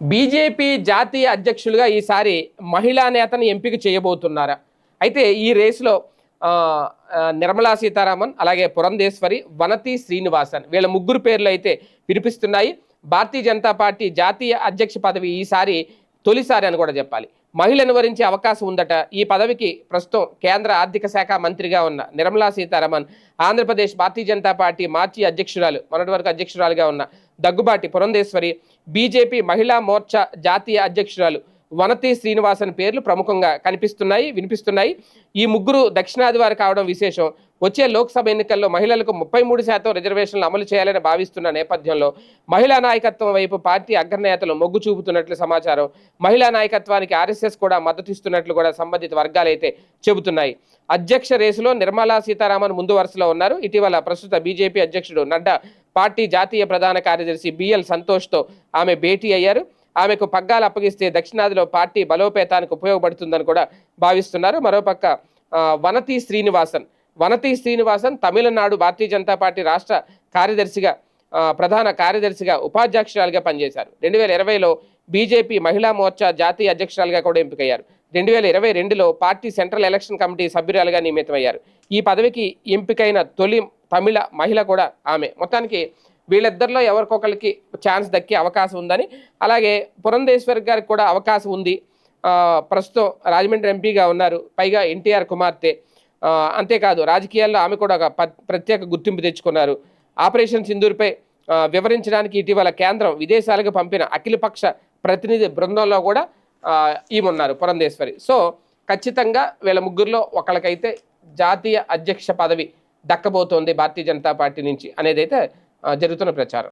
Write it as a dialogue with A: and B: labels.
A: BJP జాతీయ అధ్యక్షులుగా ఈసారి మహిళా నేతను ఎంపిక చేయబోతున్నారు? అయితే ఈ రేసులో నిర్మలా సీతారామన్ అలాగే పురంధేశ్వరి వనతి శ్రీనివాసన్ వీళ్ళ ముగ్గురు పేర్లు అయితే వినిపిస్తున్నాయి. భారతీయ జనతా పార్టీ జాతీయ అధ్యక్ష పదవి ఈసారి తొలిసారి అని కూడా చెప్పాలి. మహిళను వరించే అవకాశం ఉందట. ఈ పదవికి ప్రస్తుతం కేంద్ర ఆర్థిక శాఖ మంత్రిగా ఉన్న నిర్మలా సీతారామన్ ఆంధ్రప్రదేశ్ భారతీయ జనతా పార్టీ మాజీ అధ్యక్షురాలు మొన్నటి వరకు అధ్యక్షురాలుగా ఉన్న దగ్గుబాటి పురంధేశ్వరి బీజేపీ మహిళా మోర్చా జాతీయ అధ్యక్షురాలు వనతి శ్రీనివాసన్ పేర్లు ప్రముఖంగా కనిపిస్తున్నాయి వినిపిస్తున్నాయి. ఈ ముగ్గురు దక్షిణాది వారు కావడం విశేషం. వచ్చే లోక్సభ ఎన్నికల్లో మహిళలకు ముప్పై మూడు శాతం రిజర్వేషన్లు అమలు చేయాలని భావిస్తున్న నేపథ్యంలో మహిళా నాయకత్వం వైపు పార్టీ అగ్రనేతలు మొగ్గు చూపుతున్నట్లు సమాచారం. మహిళా నాయకత్వానికి ఆర్ఎస్ఎస్ కూడా మద్దతిస్తున్నట్లు కూడా సంబంధిత వర్గాలైతే చెబుతున్నాయి. అధ్యక్ష రేసులో నిర్మలా సీతారామన్ ముందు వరుసలో ఉన్నారు. ఇటీవల ప్రస్తుత బీజేపీ అధ్యక్షుడు నడ్డా పార్టీ జాతీయ ప్రధాన కార్యదర్శి బిఎల్ సంతోష్తో ఆమె భేటీ అయ్యారు. ఆమెకు పగ్గాలు అప్పగిస్తే దక్షిణాదిలో పార్టీ బలోపేతానికి ఉపయోగపడుతుందని కూడా భావిస్తున్నారు. మరోపక్క వనతి శ్రీనివాసన్. వనతి శ్రీనివాసన్ తమిళనాడు భారతీయ జనతా పార్టీ రాష్ట్ర కార్యదర్శిగా ప్రధాన కార్యదర్శిగా ఉపాధ్యక్షురాలుగా పనిచేశారు. రెండు వేల ఇరవైలో బీజేపీ మహిళా మోర్చా జాతీయ అధ్యక్షురాలుగా కూడా ఎంపికయ్యారు. రెండు వేల ఇరవై రెండులో పార్టీ సెంట్రల్ ఎలక్షన్ కమిటీ సభ్యురాలుగా నియమితమయ్యారు. ఈ పదవికి ఎంపికైన తొలి తమిళ మహిళ కూడా ఆమె. మొత్తానికి వీళ్ళిద్దరిలో ఎవరికొకరికి ఛాన్స్ దక్కే అవకాశం ఉందని. అలాగే పురంధేశ్వర్ గారికి కూడా అవకాశం ఉంది. ప్రస్తుతం రాజమండ్రి ఎంపీగా ఉన్నారు. పైగా ఎన్టీఆర్ కుమార్తె. అంతేకాదు రాజకీయాల్లో ఆమె కూడా ఒక ప- ప్రత్యేక గుర్తింపు తెచ్చుకున్నారు. ఆపరేషన్ సింధూర్పై వివరించడానికి ఇటీవల కేంద్రం విదేశాలకు పంపిన అఖిలపక్ష ప్రతినిధి బృందంలో కూడా ఈమెన్నారు పురంధేశ్వరి. సో ఖచ్చితంగా వీళ్ళ ముగ్గురులో ఒకళ్ళకైతే జాతీయ అధ్యక్ష పదవి దక్కబోతోంది భారతీయ జనతా పార్టీ నుంచి అనేది అయితే జరుగుతున్న ప్రచారం